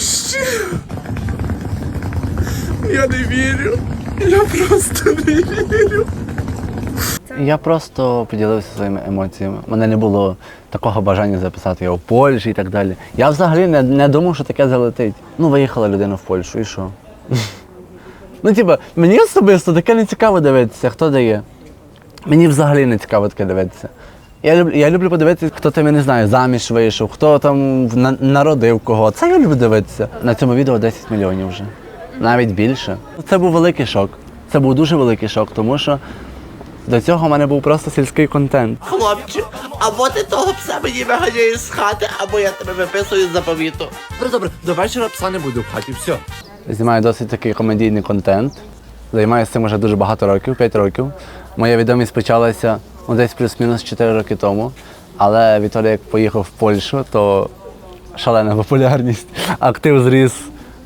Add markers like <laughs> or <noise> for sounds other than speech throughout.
Польщі. Я не вірю. Я просто не вірю. Я просто поділився своїми емоціями. У мене не було такого бажання записати його в Польщі і так далі. Я взагалі не, не думав, що таке залетить. Ну, виїхала людина в Польщу, і що? <laughs> Ну, типа, мені особисто таке не цікаво дивитися, хто дає. Мені взагалі не цікаво таке дивитися. Я люблю, я люблю подивитися, хто там, я не знаю, заміж вийшов, хто там на- народив кого. Це я люблю дивитися. На цьому відео 10 мільйонів вже. Навіть більше. Це був великий шок. Це був дуже великий шок, тому що до цього в мене був просто сільський контент. Хлопче, або ти того пса мені виганяєш з хати, або я тебе виписую з заповіту. Добре, добре, до вечора пса не буде в хаті, все. Знімаю досить такий комедійний контент. Займаюся цим вже дуже багато років, 5 років. Моя відомість почалася ну, десь плюс-мінус 4 роки тому. Але відтоді, як поїхав в Польщу, то шалена популярність. Актив зріс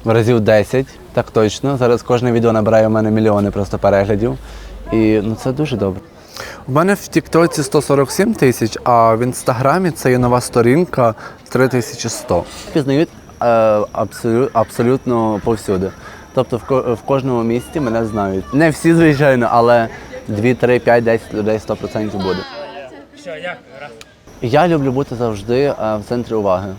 в разів 10, так точно. Зараз кожне відео набирає у мене мільйони просто переглядів. І ну, це дуже добре. У мене в Тіктоці 147 тисяч, а в інстаграмі це є нова сторінка 3100. Пізнають е, абсолю, абсолютно повсюди. Тобто в, в кожному місті мене знають. Не всі, звичайно, але 2, 3, 5, 10 людей 100% буде. Я люблю бути завжди е, в центрі уваги.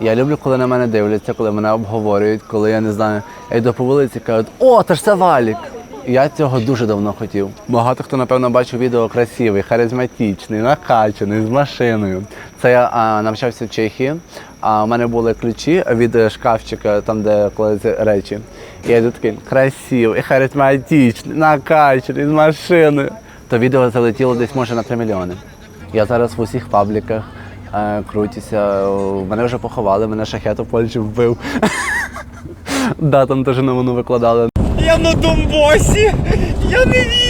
Я люблю, коли на мене дивляться, коли мене обговорюють, коли я не знаю, я йду по вулиці, кажуть, о, та ж це валік. Я цього дуже давно хотів. Багато хто, напевно, бачив відео красивий, харизматичний, накачаний, з машиною. Це я а, навчався в Чехії, а в мене були ключі від е, шкафчика, там, де кладуться речі. І я такий красивий, харизматичний, накачаний, з машини. То відео залетіло десь може на 3 мільйони. Я зараз в усіх пабліках е, крутюся. Мене вже поховали, мене шахет у Польщі вбив. <laughs> Да, там теж новину викладали. Я на Донбасі! Я не вірю!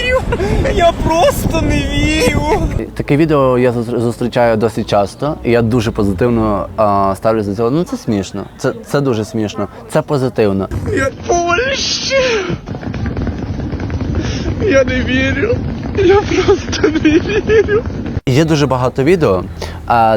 Я просто не вірю! Таке відео я зустрічаю досить часто, і я дуже позитивно а, ставлюсь до цього. Ну це смішно. Це, це дуже смішно. Це позитивно. Я Польщі. Я не вірю. Я просто не вірю. Є дуже багато відео,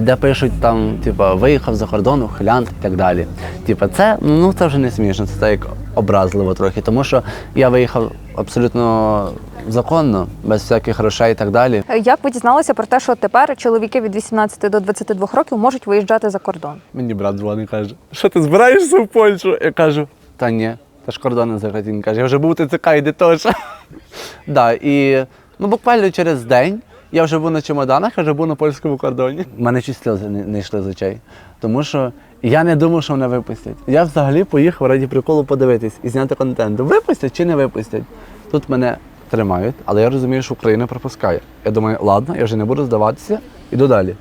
де пишуть там, типа, виїхав за кордон, ухилянт і так далі. Типа, це ну це вже не смішно, це так як образливо трохи. Тому що я виїхав абсолютно законно, без всяких грошей і так далі. Як ви дізналися про те, що тепер чоловіки від 18 до 22 років можуть виїжджати за кордон? Мені брат дзвонить каже, що ти збираєшся в Польщу? Я кажу, та ні, та ж кордони закриті. Він каже, я вже був ТЦК, іди теж. <laughs> да, і ну, буквально через день я вже був на чемоданах, я вже був на польському кордоні. У мене чуть сльози не, не йшли з очей. Тому що я не думав, що мене випустять. Я взагалі поїхав раді приколу подивитись і зняти контент. Випустять чи не випустять? Тут мене тримають, але я розумію, що Україна пропускає. Я думаю, ладно, я вже не буду здаватися, іду далі.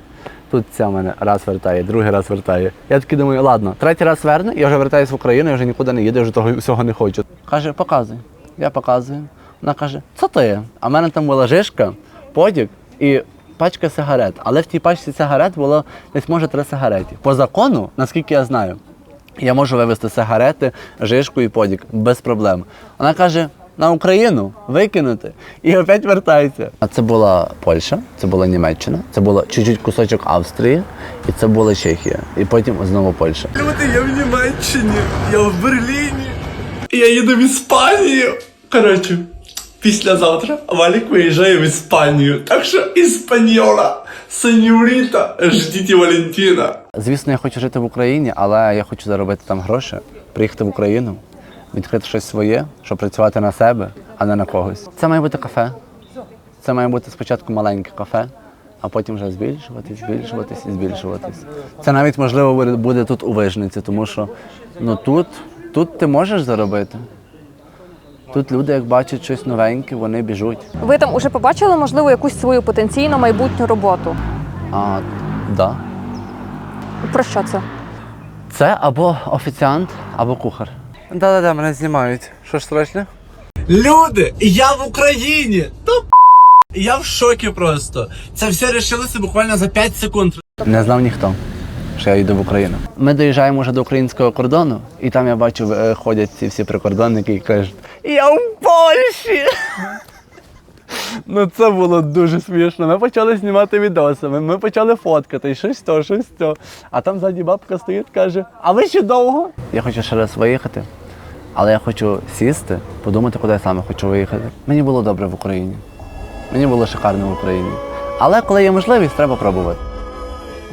Тут ця мене раз вертає, другий раз вертає. Я такий думаю, ладно, третій раз верне, я вже вертаюсь в Україну, я вже нікуди не їду, я вже того всього не хочу. Каже, показуй. Я показую. Вона каже, це ти. А в мене там була жишка, подік і пачка сигарет. Але в тій пачці сигарет було десь може три сигарети. По закону, наскільки я знаю, я можу вивезти сигарети, жишку і подік без проблем. Вона каже. На Україну викинути і опять вертається. А це була Польща, це була Німеччина, це була чуть-чуть кусочок Австрії, і це була Чехія. І потім знову Польща. Люди, я в Німеччині, я в Берліні. Я їду в Іспанію. Коротше, післязавтра Валік виїжджає в Іспанію. Так що іспаньола, сеньоріта, ждіть Валентина. Звісно, я хочу жити в Україні, але я хочу заробити там гроші, приїхати в Україну, відкрити щось своє, щоб працювати на себе, а не на когось. Це має бути кафе. Це має бути спочатку маленьке кафе, а потім вже збільшуватись, збільшуватись і збільшуватись. Це навіть можливо буде- тут у Вижниці, тому що ну тут, тут ти можеш заробити. Тут люди, як бачать щось новеньке, вони біжуть. Ви там уже побачили, можливо, якусь свою потенційну майбутню роботу? А, да. Про що це? Це або офіціант, або кухар. Да-да-да, мене знімають. Що ж страшно? Люди, я в Україні! Та. Я в шокі просто. Це все рішилося буквально за 5 секунд. Не знав ніхто, що я йду в Україну. Ми доїжджаємо вже до українського кордону, і там я бачу, е, ходять ці всі прикордонники і кажуть: Я в Польщі! Ну це було дуже смішно. Ми почали знімати відоси, ми, ми почали фоткати, щось то, щось то. А там ззаді бабка стоїть, каже: А ви ще довго? Я хочу ще раз виїхати, але я хочу сісти, подумати, куди я саме хочу виїхати. Мені було добре в Україні. Мені було шикарно в Україні. Але коли є можливість, треба пробувати.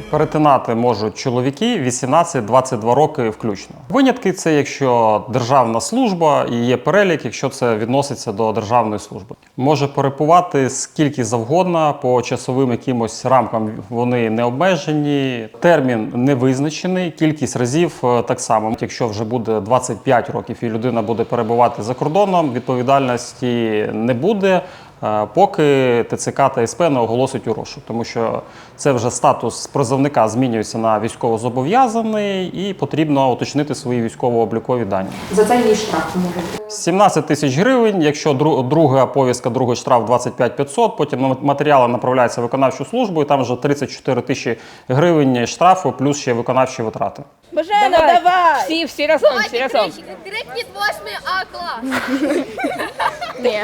Перетинати можуть чоловіки 18-22 роки включно. Винятки це якщо державна служба і є перелік, якщо це відноситься до державної служби. Може перепувати скільки завгодно по часовим якимось рамкам. Вони не обмежені, термін не визначений, кількість разів е, так само. Якщо вже буде 25 років і людина буде перебувати за кордоном, відповідальності не буде. Е, Поки ТЦК та СП не оголосить у розшук, тому що це вже статус призовника змінюється на військовозобов'язаний і потрібно уточнити свої військово-облікові дані. За це її штраф може бути. 17 тисяч гривень, якщо дру- друга повістка, другий штраф 25 500, потім ма- матеріали направляються в виконавчу службу, і там вже 34 тисячі гривень штрафу, плюс ще виконавчі витрати. Бажано, давай! Всі, всі разом, всі разом. 8 А клас. Ні.